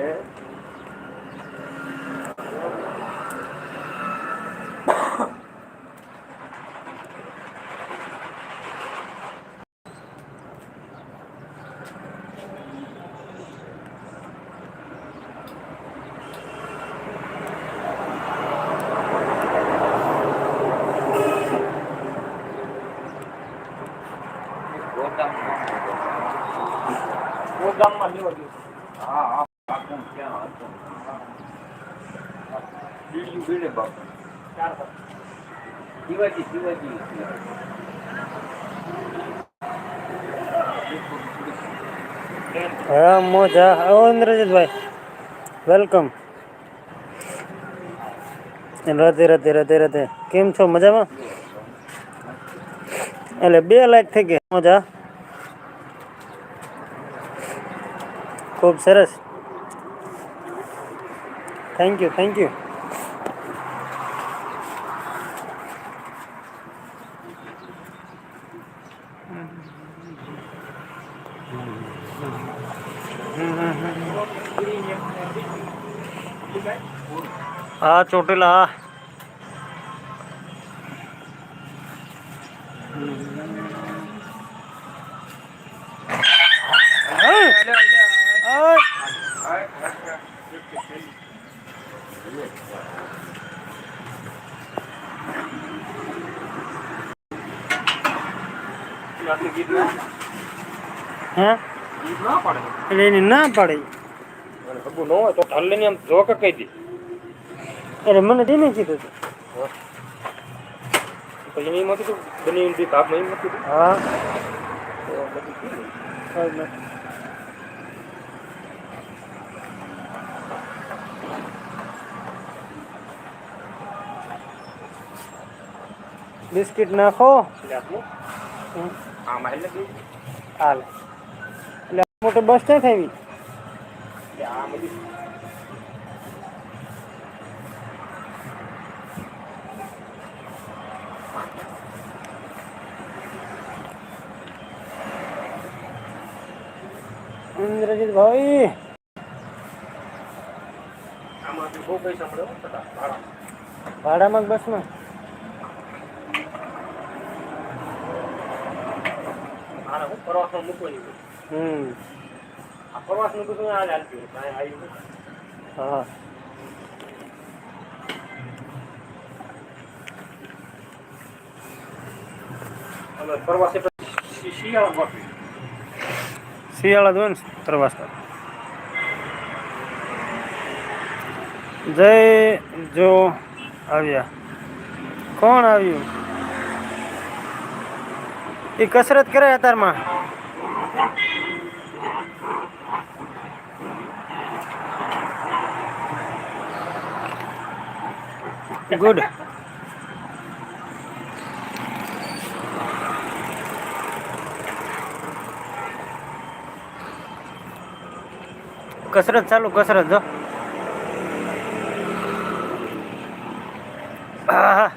哎。મોજા આવો ઇન્દ્રજીતભાઈ વેલકમ રાતે રાતે રાતે રાતે કેમ છો મજામાં એટલે બે લાખ થઈ ગયા મોજા ખૂબ સરસ થેન્ક યુ થેન્ક યુ હા ચોટીલા હા. ના ના પાડે. એટલે એની ના પાડી. ન હોય તો ઢાલ લઈને આમ જો કહી દે. અરે મને તેને કીધું હતું પછી એની એમાં કીધું બની એમ ભાગમાં એમ કીધું હા તો બધું કીધું. કાંઈ નહીં. બિસ્કિટ નાખો એટલે આટલું હમ, આમાં એટલે બી હાલે એટલે આ મોટી બસ નહીં થઈ એટલે આ બધી ઇન્દ્રજીત ભાઈ ભાડામાં બસ બસમાં પ્રવાસમાં મૂકવાની. હમ આ પ્રવાસનું બધું આ. કાંઈ આવ્યું. હા પ્રવાસે પછી શિ- શિયાળામાં ગોઠવી. શિયાળા દો ને પ્રવાસ જય જો આવ્યા. કોણ આવ્યું? એ કસરત કરે અત્યારમાં ગુડ કસરત ચાલુ કસરત જો આહા.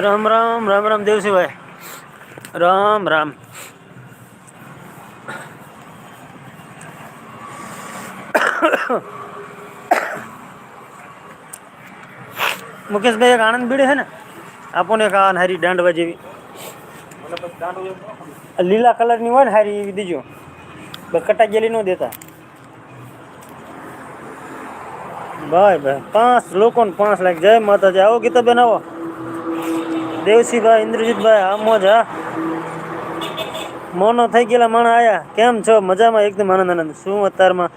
રામ રામ રામ રામ દેવસિંહભાઈ. રામ રામ. મુકેશભાઈ એક આનંદ બીડી છે ને? આપોને એક આ હારી દાંડવા જેવી. લીલા કલરની હોય ને હારી એવી દીજો કટા ગેલી ન દેતા. ભાઈ ભાઈ, પાંચ લોકો ને પાંચ લાખ. જય માતાજી. આવો ગીતાબેન, આવો. દેવસીભાઈ ઇન્દ્રજીતભાઈ આ મોજ, હા. મોનો થઈ ગયેલા માણસ આયા. કેમ છો? મજામાં? એકદમ આનંદ આનંદ. શું અત્યારમાં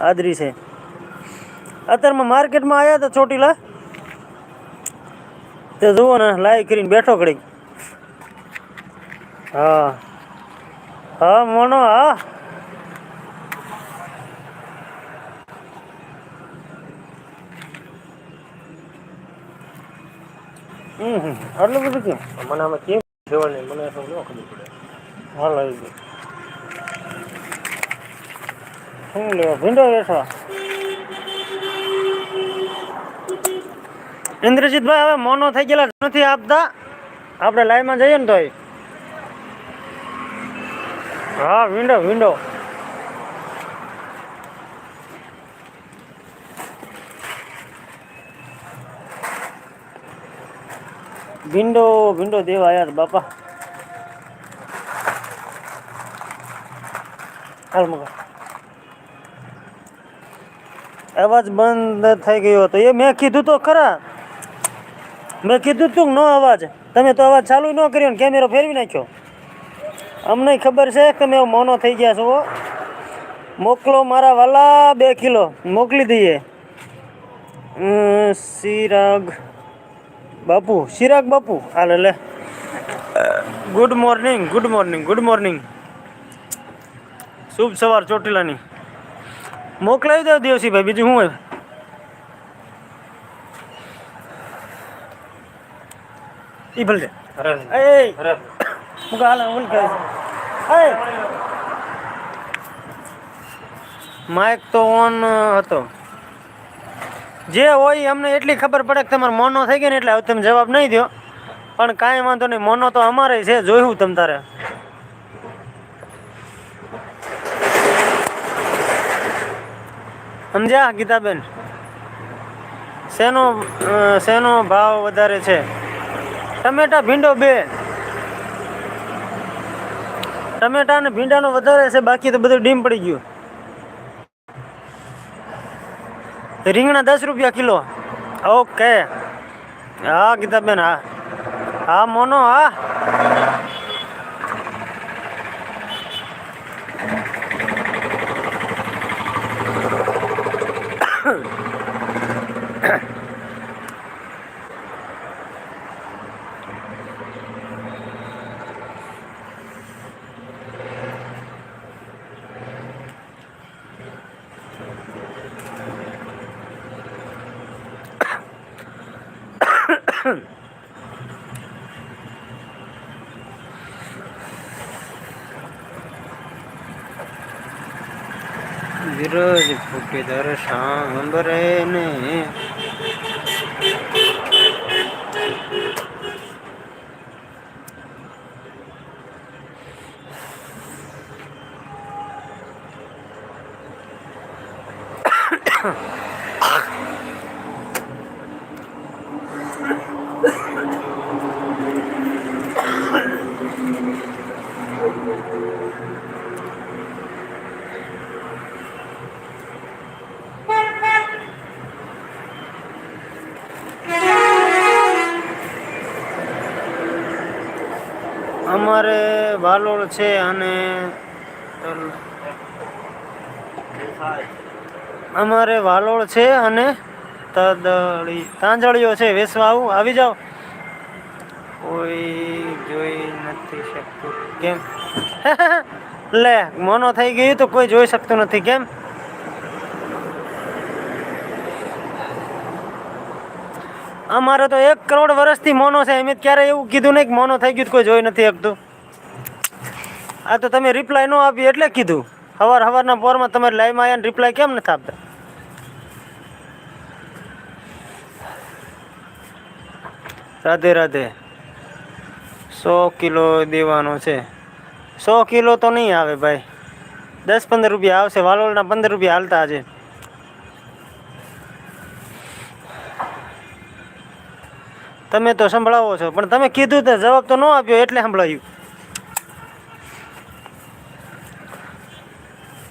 આદરી છે? અત્યારમાં માર્કેટમાં આવ્યા હતા ચોટીલા. તે જુઓ ને લાઈ કરીને બેઠો ઘડી હા. હા, મોનો, હા. હમ આટલું બધું કેમ? મને આમાં કેમ જવાની મને એટલું ન ખબર પડે. હાલ આવી ગયું. શું લેવા ભીંડો બેઠા? ઇન્દ્રજીતભાઈ હવે મોનો થઈ ગયેલા નથી આપતા. આપણે લાઈનમાં જઈએ ને તોય. હા વિન્ડો વિન્ડો ભીંડો ભીંડો દેવા યાર બાપા. હાલ મગર. અવાજ બંધ થઈ ગયો હતો. એ મેં કીધું તો ખરા. મેં કીધું તું નો અવાજ. તમે તો અવાજ ચાલુ ન કર્યો ને કેમેરો ફેરવી નાખ્યો. અમને ખબર છે કે તમે મોનો થઈ ગયા છો મોકલો મારા વાલા બે કિલો. મોકલી દઈએ. ચિરાગ બાપુ ચિરાગ બાપુ. હાલ લે good morning good morning good morning. શુભ સવાર ચોટીલાની. મોકલાવી દો દેવસીભાઈ બીજું શું હોય? ઈ ભલે. એ મુકા હાલે ઓલ કહે એ. માઇક તો ઓન હતો. જે હોય અમને એટલી ખબર પડે કે તમારે મોનો થઈ ગયો ને એટલે હવે તમે જવાબ નહીં દો પણ કાંઈ વાંધો નહીં, મોનો તો અમારે છે, જોયું તમ તારે. સમજ્યા, ગીતાબેન? શેનો શેનો ભાવ વધારે છે? ટમેટા ભીંડો બે. ટમેટા અને ભીંડાનો વધારે છે, બાકી તો બધું ડીમ પડી ગયું. રીંગણા દસ રૂપિયા કિલો. ઓકે. હા ગીતાબેન હા. હા મોનો હા. વિરોજ અમારે વાલોળ છે અને તલ- અમારે વાલોળ છે અને તદળી તાંજળીઓ છે. વેસવા આવું. આવી જાઓ. કોઈ જોઈ નથી શકતું. કેમ? લે, મોનો થઈ ગયું તો કોઈ જોઈ શકતું નથી. કેમ? અમારે તો એક કરોડ વર્ષથી મોનો છે. એમ ક્યારે એવું કીધું નહીં કે મોનો થઈ ગયું કોઈ જોઈ નથી શકતું. આ તો તમે રિપ્લાય ન આપી એટલે કીધું. સવાર સવારના પોરમાં તમારે લાઈવમાં આવ્યા રિપ્લાય કેમ નથી આપતા? રાધે રાધે. સો કિલો દેવાનો છે. સો કિલો તો નહીં આવે ભાઈ. દસ પંદર રૂપિયા આવશે. વાલોળના પંદર રૂપિયા હાલતા આજે. તમે તો સંભળાવો છો, પણ તમે કીધું તો જવાબ તો ન આપ્યો એટલે સંભળાયું.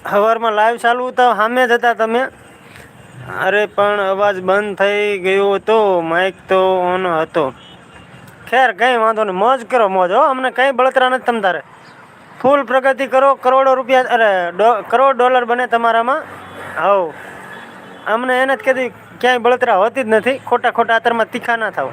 સવારમાં લાઈવ ચાલુ તો સામે જ હતા તમે? અરે, પણ અવાજ બંધ થઈ ગયો હતો માઇક તો ઓન હતો. ખેર, કંઈ વાંધો નહીં, મોજ કરો, મોજ. હો, અમને કંઈ બળતરા નથી તમ તારે. ફૂલ પ્રગતિ કરો, કરોડો રૂપિયા, અરે કરોડ ડોલર બને તમારામાં. હવ. અમને એને જ કીધી, ક્યાંય બળતરા હોતી જ નથી, ખોટા ખોટા આતરમાં તીખા ના થાવ.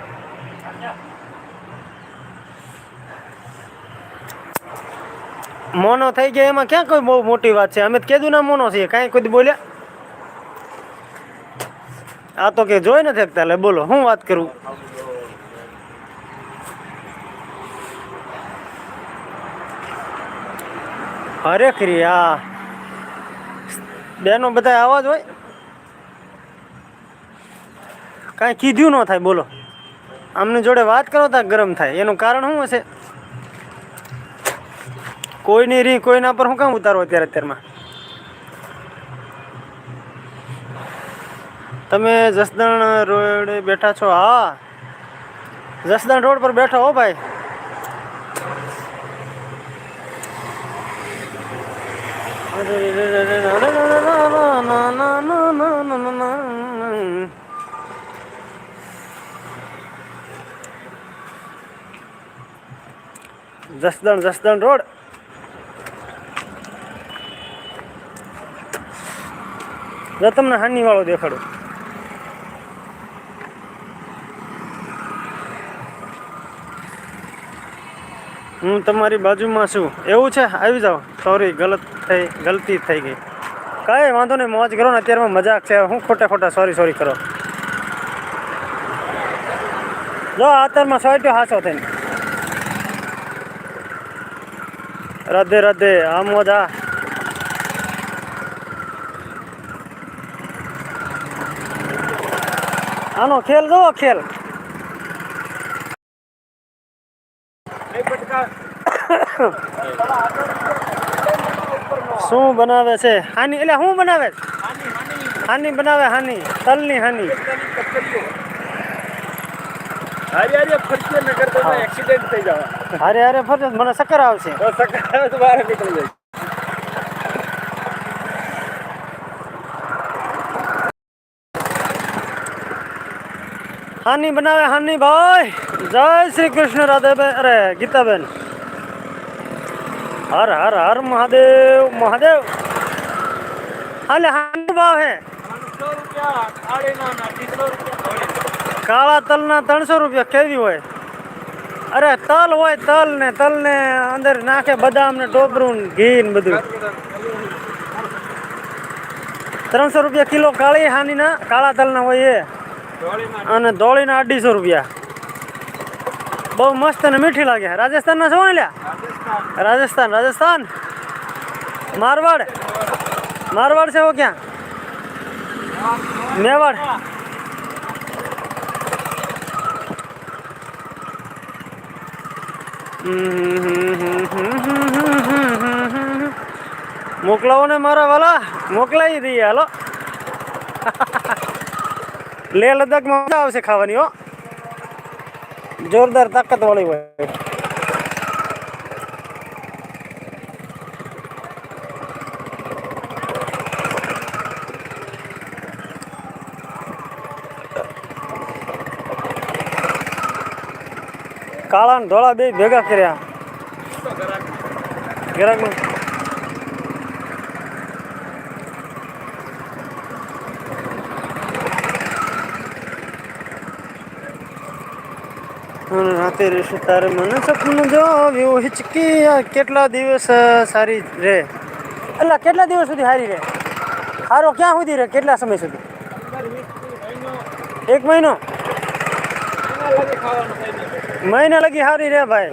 મોનો થઈ ગયા, એમાં ક્યાં કોઈ બહુ મોટી વાત છે? અમે કીધું ના મોનો છીએ કાંઈ કોઈ બોલ્યા? આ તો કે જોઈ નથી તાલે બોલો, હું વાત કરું? અરે ખરી હા બેનો બધા આવા હોય? કાંઈ કીધું ન થાય, બોલો. આમની જોડે વાત કરો ત્યાં ગરમ થાય. એનું કારણ શું હશે? કોઈની રી કોઈના પર હું કામ ઉતારો અત્યારે અત્યારમાં? તમે જસદણ રોડ બેઠા છો? હા. જસદણ રોડ પર બેઠો હો ભાઈ. જસદણ જસદણ રોડ. જો તમને હાની વાળો દેખાડો. હું તમારી બાજુમાં છું. એવું છે? આવી જાઓ. સોરી ગલત થઈ, ગલતી થઈ ગઈ. કાંઈ વાંધો નહીં, મોજ કરો ને, અત્યારમાં મજાક છે. હું ખોટા ખોટા સોરી સોરી કરો. જો અત્યારમાં સોટ્યો હાસો થઈને. રાધે રાધે આ. મોજ આનો ખેલ જોવો ખેલ. શું બનાવે છે? હાની એટલે શું બનાવે? હાની બનાવે હાની. તલની હાની. હારે હારે ફરતી ન કરતો તો એક્સિડન્ટ થઈ જવા હારે હારે ફરજ મને ચક્કર આવશે. તો આવે તો બહાર નીકળી જાય. हानी बनावे हानी भाई। जय श्री कृष्ण राधे अरे, गीता बहन। हर हर हर महादेव महादेव। हले हानी भाव है। काला तल ना तरसो रुपया कह दी हुए अरे, तल हो तल ने तल ने अंदर नाखे बदाम ने टोपरू घी बद बधु तरसो रुपया किलो काली हानि ना, काला तल ना हो અને દોળીના અઢીસો રૂપિયા. બહુ મસ્ત અને મીઠી લાગે. રાજસ્થાનના છો ને લ્યા? રાજસ્થાન રાજસ્થાન. મારવાડ. મારવાડ છે હો ક્યાં? મેવાડ. મોકલાવો ને મારા વાલા. મોકલાઈ દઈએ, હાલો. લેહ લદ્દાખમાં મજા આવશે ખાવાની, હો. જોરદાર તાકાત વાળી હોય. કાળા ને ધોળા બે ભેગા કર્યા. ગરાકમાં અને રાતે રહેશું તારે મને સપનું જોવ્યું હિચકી આ કેટલા દિવસ અ, સારી રહે એટલે કેટલા દિવસ સુધી સારી રહે સારો ક્યાં સુધી રહે કેટલા સમય સુધી એક મહિનો મહિના લગી સારી રહે ભાઈ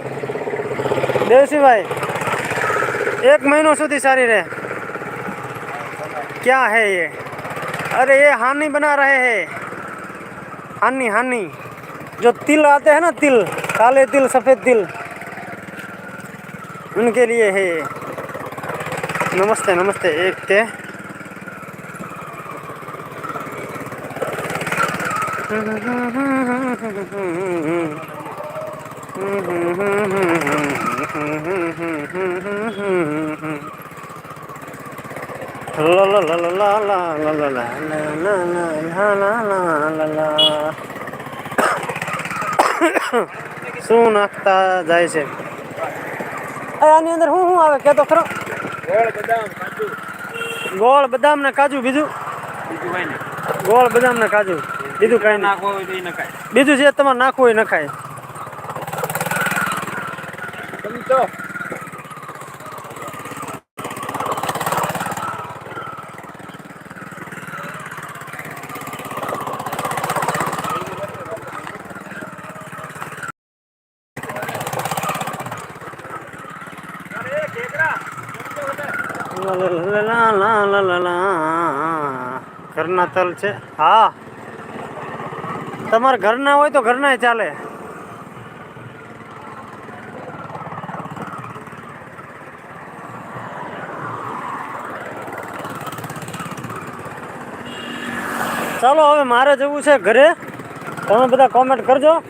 દેવસીભાઈ એક મહિનો સુધી સારી રહે क्या है ये अरे ये हानि बना रहे हैं हानि हानि जो तिल आते हैं ना तिल काले तिल सफ़ेद तिल उनके लिए है ये नमस्ते नमस्ते एक के La la la la la la la la la la la la la la la la શું નાખતા જાય છે? એ આની અંદર શું શું આવે? કે તો ખરો. ગોળ બદામ કાજુ. ગોળ બદામ ને કાજુ બીજું? બીજું કઈ નહીં. ગોળ બદામ ને કાજુ. બીજું કાંઈ નાખવું હોય તો એ નખાય. બીજું જે તમારે નાખવું હોય એ નખાય સમજો અરે ઢેકરા, સમજો બધા. લા લા લા લા ઘરના તલ છે. હા. તમારા ઘરના હોય તો ઘરના ચાલે. ચાલો, હવે મારે જવું છે ઘરે. તમે બધા કોમેન્ટ કરજો.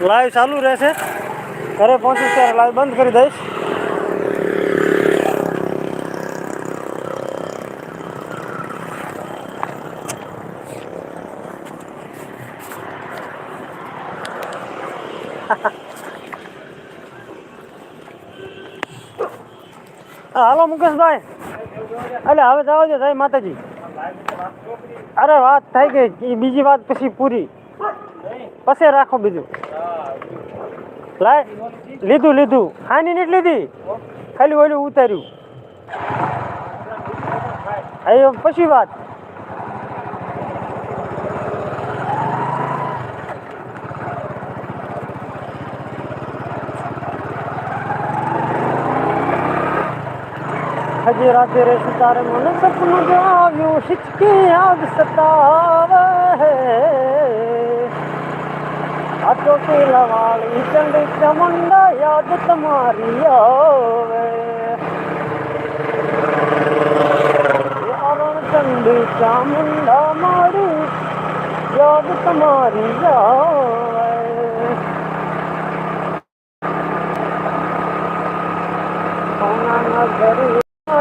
લાઈવ ચાલુ રહેશે. ઘરે પહોંચીશ ત્યારે લાઈવ બંધ કરી દઈશ. મુકેશભાઈ એટલે હવે જવા દો જય માતાજી. અરે વાત થઈ ગઈ. બીજી વાત પછી પૂરી. પછી રાખો બીજું. લાય, લીધું લીધું. હાની નથી લીધી. ખાલી ઓલું ઉતાર્યું. પછી વાત. હજી રાતે રે સિતારે મને સપનું આવ્યું હિચકી યાદ સતાવે આ ચોટીલા વાળી ચંડી ચમંડા યાદ તમારી આવે યારણ ચંડી ચામુંડા મારી યાદ તમારી આવે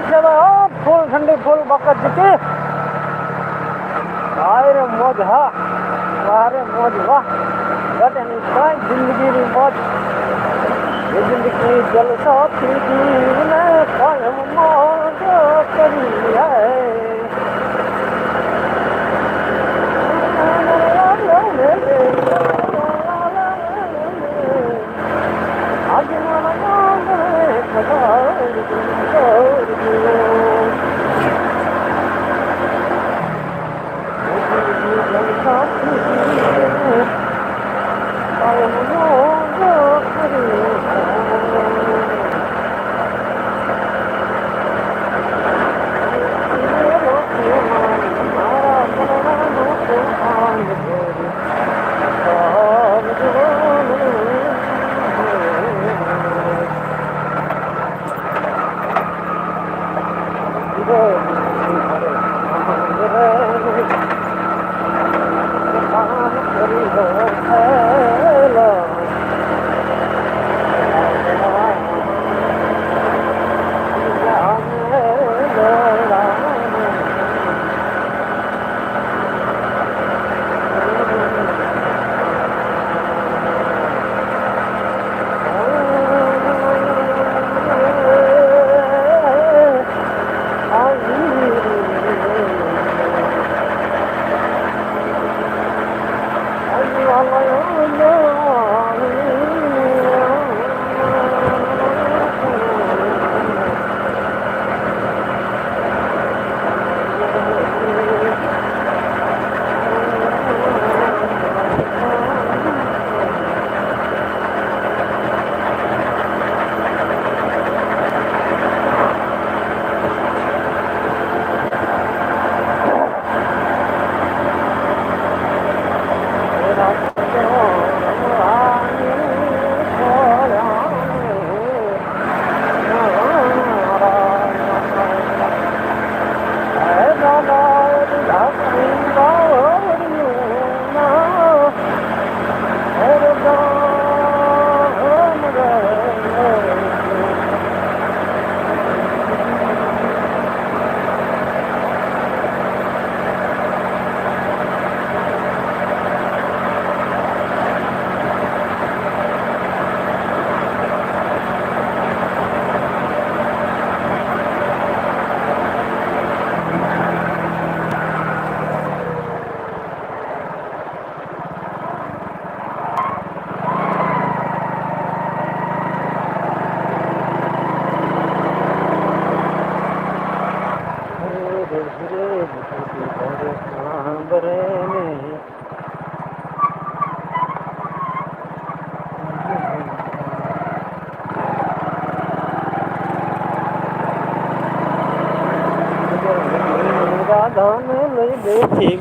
ठंडी जगह फूल ठंडी फूल बकत जीती रे मोज हा वाह रे मोज वाह ઘટે નહીં કાંઈ જિંદગીની મોજ એ જિંદગી જલસો પીને કાયમ મોજ કરી હે આજ મારા નામ ખબર Hello. Thank you.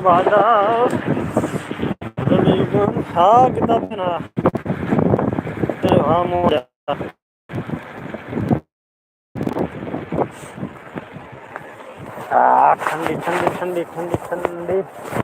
بعدها اللي يقوم حاق ضبنا الهام ولا ઠંડી ઠંડી ઠંડી ઠંડી ઠંડી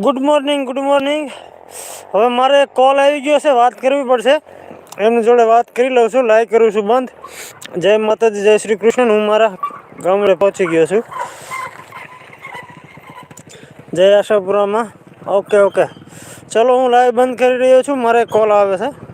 ગુડ મોર્નિંગ ગુડ મોર્નિંગ હવે મારે કોલ આવી ગયો છે, વાત કરવી પડશે. એમની જોડે વાત કરી લઉં છું લાઈક કરું છું, બંધ. જય માતાજી, જય શ્રી કૃષ્ણ. હું મારા ગામડે પહોંચી ગયો છું. જય આશાપુરામાં. ઓકે ઓકે ચલો, હું લાઈવ બંધ કરી રહ્યો છું. મારે કોલ આવે છે.